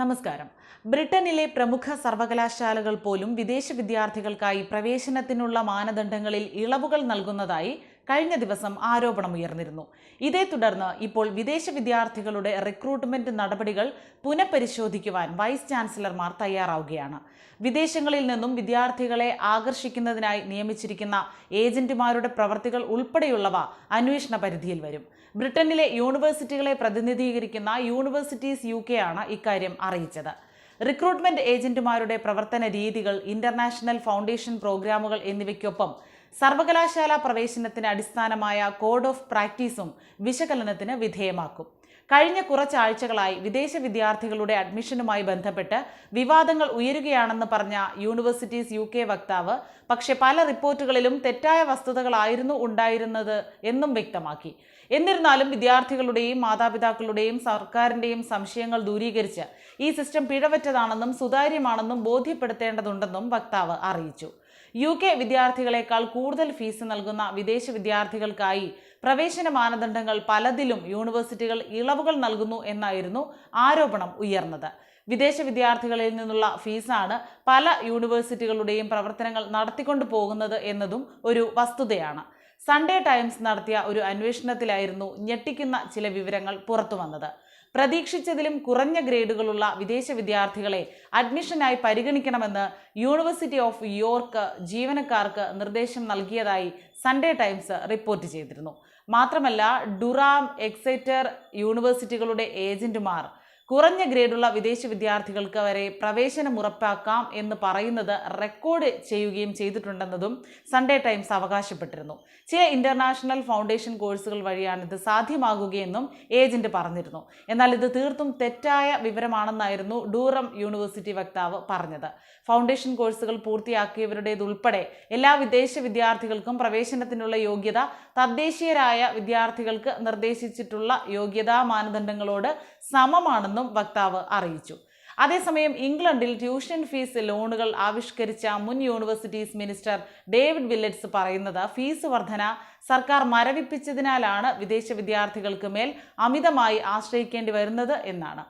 നമസ്കാരം. ബ്രിട്ടനിലെ പ്രമുഖ സർവകലാശാലകൾ പോലും വിദേശ വിദ്യാർത്ഥികൾക്കായി പ്രവേശനത്തിനുള്ള മാനദണ്ഡങ്ങളിൽ ഇളവുകൾ നൽകുന്നതായി കഴിഞ്ഞ ദിവസം ആരോപണമുയർന്നിരുന്നു ഇതേ തുടർന്ന് ഇപ്പോൾ വിദേശ വിദ്യാർത്ഥികളുടെ റിക്രൂട്ട്മെന്റ് നടപടികൾ പുനഃപരിശോധിക്കുവാൻ വൈസ് ചാൻസലർമാർ തയ്യാറാവുകയാണ്. വിദേശങ്ങളിൽ നിന്നും വിദ്യാർത്ഥികളെ ആകർഷിക്കുന്നതിനായി നിയമിച്ചിരിക്കുന്ന ഏജന്റുമാരുടെ പ്രവർത്തികൾ ഉൾപ്പെടെയുള്ളവ അന്വേഷണ പരിധിയിൽ വരും. ബ്രിട്ടനിലെ യൂണിവേഴ്സിറ്റികളെ പ്രതിനിധീകരിക്കുന്ന യൂണിവേഴ്സിറ്റീസ് യു ആണ് ഇക്കാര്യം അറിയിച്ചത്. റിക്രൂട്ട്മെന്റ് ഏജന്റുമാരുടെ പ്രവർത്തന രീതികൾ ഇന്റർനാഷണൽ ഫൗണ്ടേഷൻ പ്രോഗ്രാമുകൾ എന്നിവയ്ക്കൊപ്പം സർവകലാശാല പ്രവേശനത്തിന് അടിസ്ഥാനമായ കോഡ് ഓഫ് പ്രാക്ടീസും വിശകലനത്തിന് വിധേയമാക്കും. കഴിഞ്ഞ കുറച്ചാഴ്ചകളായി വിദേശ വിദ്യാർത്ഥികളുടെ അഡ്മിഷനുമായി ബന്ധപ്പെട്ട് വിവാദങ്ങൾ ഉയരുകയാണെന്ന് പറഞ്ഞ യൂണിവേഴ്സിറ്റീസ് യു കെ വക്താവ് പക്ഷെ പല റിപ്പോർട്ടുകളിലും തെറ്റായ വസ്തുതകളായിരുന്നു ഉണ്ടായിരുന്നത് എന്നും വ്യക്തമാക്കി. എന്നിരുന്നാലും വിദ്യാർത്ഥികളുടെയും മാതാപിതാക്കളുടെയും സർക്കാരിന്റെയും സംശയങ്ങൾ ദൂരീകരിച്ച് ഈ സിസ്റ്റം പിഴവറ്റതാണെന്നും സുതാര്യമാണെന്നും ബോധ്യപ്പെടുത്തേണ്ടതുണ്ടെന്നും വക്താവ് അറിയിച്ചു. യു കെ വിദ്യാർത്ഥികളെക്കാൾ കൂടുതൽ ഫീസ് നൽകുന്ന വിദേശ വിദ്യാർത്ഥികൾക്കായി പ്രവേശന മാനദണ്ഡങ്ങൾ പലതിലും യൂണിവേഴ്സിറ്റികൾ ഇളവുകൾ നൽകുന്നു എന്നായിരുന്നു ആരോപണം ഉയർന്നത്. വിദേശ വിദ്യാർത്ഥികളിൽ നിന്നുള്ള ഫീസാണ് പല യൂണിവേഴ്സിറ്റികളുടെയും പ്രവർത്തനങ്ങൾ നടത്തിക്കൊണ്ടു പോകുന്നത് എന്നതും ഒരു വസ്തുതയാണ്. സൺഡേ ടൈംസ് നടത്തിയ ഒരു അന്വേഷണത്തിലായിരുന്നു ഞെട്ടിക്കുന്ന ചില വിവരങ്ങൾ പുറത്തു വന്നത് പ്രതീക്ഷിച്ചതിലും കുറഞ്ഞ ഗ്രേഡുകളുള്ള വിദേശ വിദ്യാർത്ഥികളെ അഡ്മിഷനായി പരിഗണിക്കണമെന്ന് യൂണിവേഴ്സിറ്റി ഓഫ് യോർക്ക് ജീവനക്കാർക്ക് നിർദ്ദേശം നൽകിയതായി സൺഡേ ടൈംസ് റിപ്പോർട്ട് ചെയ്തിരുന്നു. മാത്രമല്ല ഡുറാം എക്സൈറ്റർ യൂണിവേഴ്സിറ്റികളുടെ ഏജന്റുമാർ കുറഞ്ഞ ഗ്രേഡുള്ള വിദേശ വിദ്യാർത്ഥികൾക്ക് വരെ പ്രവേശനം ഉറപ്പാക്കാം എന്ന് പറയുന്നത് റെക്കോർഡ് ചെയ്യുകയും ചെയ്തിട്ടുണ്ടെന്നതും സൺഡേ ടൈംസ് അവകാശപ്പെട്ടിരുന്നു. ചില ഇന്റർനാഷണൽ ഫൗണ്ടേഷൻ കോഴ്സുകൾ വഴിയാണ് ഇത് സാധ്യമാകുകയെന്നും ഏജന്റ് പറഞ്ഞിരുന്നു. എന്നാൽ ഇത് തീർത്തും തെറ്റായ വിവരമാണെന്നായിരുന്നു ഡൂറം യൂണിവേഴ്സിറ്റി വക്താവ് പറഞ്ഞത്. ഫൗണ്ടേഷൻ കോഴ്സുകൾ പൂർത്തിയാക്കിയവരുടേതുൾപ്പെടെ എല്ലാ വിദേശ വിദ്യാർത്ഥികൾക്കും പ്രവേശനത്തിനുള്ള യോഗ്യത തദ്ദേശീയരായ വിദ്യാർത്ഥികൾക്ക് നിർദ്ദേശിച്ചിട്ടുള്ള യോഗ്യതാ മാനദണ്ഡങ്ങളോട് സമമാണെന്നും വക്താവ് അറിയിച്ചു. അതേസമയം ഇംഗ്ലണ്ടിൽ ട്യൂഷൻ ഫീസ് ലോണുകൾ ആവിഷ്കരിച്ച മുൻ യൂണിവേഴ്സിറ്റീസ് മിനിസ്റ്റർ ഡേവിഡ് വില്ലറ്റ്സ് പറയുന്നത് ഫീസ് വർധന സർക്കാർ മരവിപ്പിച്ചതിനാലാണ് വിദേശ വിദ്യാർത്ഥികൾക്ക് മേൽ അമിതമായി ആശ്രയിക്കേണ്ടി വരുന്നത് എന്നാണ്.